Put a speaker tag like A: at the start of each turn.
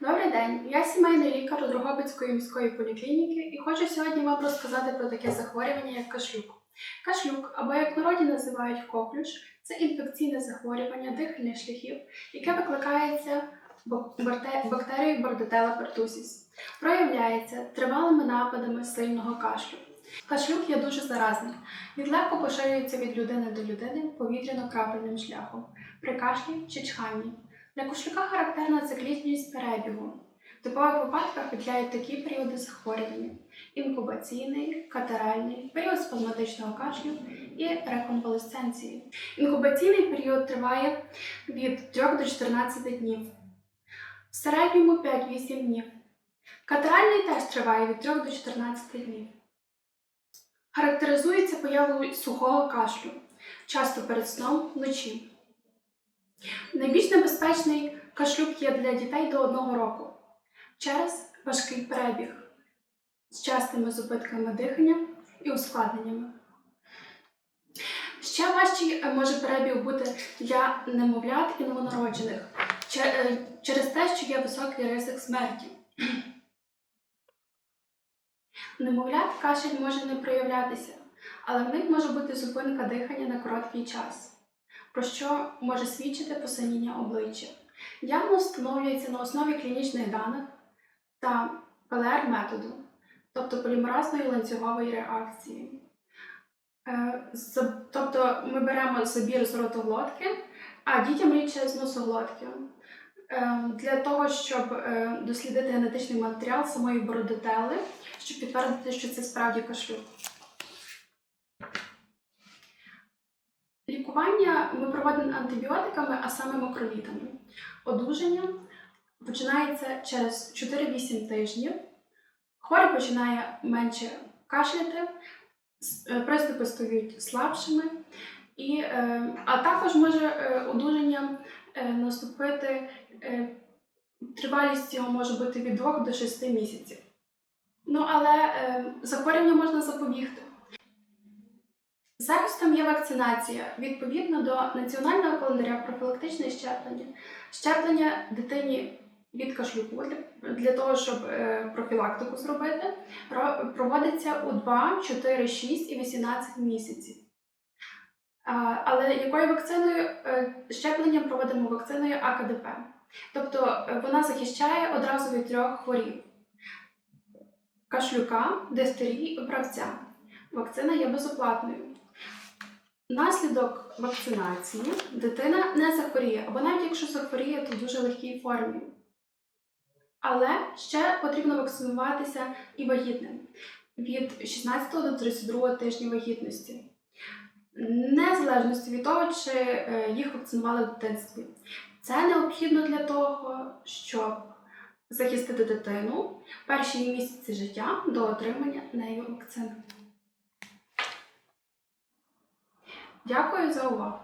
A: Добрий день, я сімейний лікар Дрогобицької міської поліклініки і хочу сьогодні вам розказати про таке захворювання, як кашлюк. Кашлюк, або як в народі називають коклюш, це інфекційне захворювання дихальних шляхів, яке викликається бактерією Bordetella pertussis. Проявляється тривалими нападами сильного кашлю. Кашлюк є дуже заразним. Він легко поширюється від людини до людини повітряно-крапельним шляхом при кашлі чи чханні. Для кашлюка характерна циклічність перебігу. В типових випадках виділяють такі періоди захворювання: інкубаційний, катеральний, період спазматичного кашлю і реконвалесценції. Інкубаційний період триває від 3 до 14 днів, в середньому 5-8 днів. Катеральний теж триває від 3 до 14 днів. Характеризується появою сухого кашлю, часто перед сном вночі. Найбільш небезпечний кашлюк є для дітей до одного року через важкий перебіг з частими зупинками дихання і ускладненнями. Ще важчий е, може перебіг бути для немовлят і новонароджених е, через те, що є високий ризик смерті. Немовлят кашель може не проявлятися, але в них може бути зупинка дихання на короткий час про що може свідчити посиніння обличчя. Діагноз встановлюється на основі клінічних даних та ПЛР-методу, тобто полімеразної ланцюгової реакції. Е, Тобто ми беремо забір з ротоглотки, а дітям рідше з носоглотки. Е, Для того, щоб е, дослідити генетичний матеріал самої бородотели, щоб підтвердити, що це справді кашлюк. Лікування ми проводимо антибіотиками, а саме макролітами. Одужання починається через 4-8 тижнів. Хворий починає менше кашляти, е, приступи стають слабшими, і, е, а також може е, одужання наступити, тривалість його може бути від 2 до 6 місяців. Ну, але захворювання можна запобігти. Захистом є вакцинація відповідно до національного календаря профілактичне щеплення. Щеплення дитині від кашлюку для, для того, щоб е, профілактику зробити, ро- проводиться у 2, 4, 6 і 18 місяців. А, але якою вакциною е, щеплення проводимо вакциною АКДП. Тобто е, вона захищає одразу від трьох хворіб: кашлюка, дифтерії і правця. Вакцина є безоплатною. Внаслідок вакцинації дитина не захворіє, або навіть якщо захворіє, то в дуже легкій формі. Але ще потрібно вакцинуватися і вагітним від 16 до 32 тижня вагітності. Незалежності від того, чи е, їх вакцинували в дитинстві. Це необхідно для того, щоб захистити дитину перші місяці життя до отримання нею вакцини. Дякую за увагу!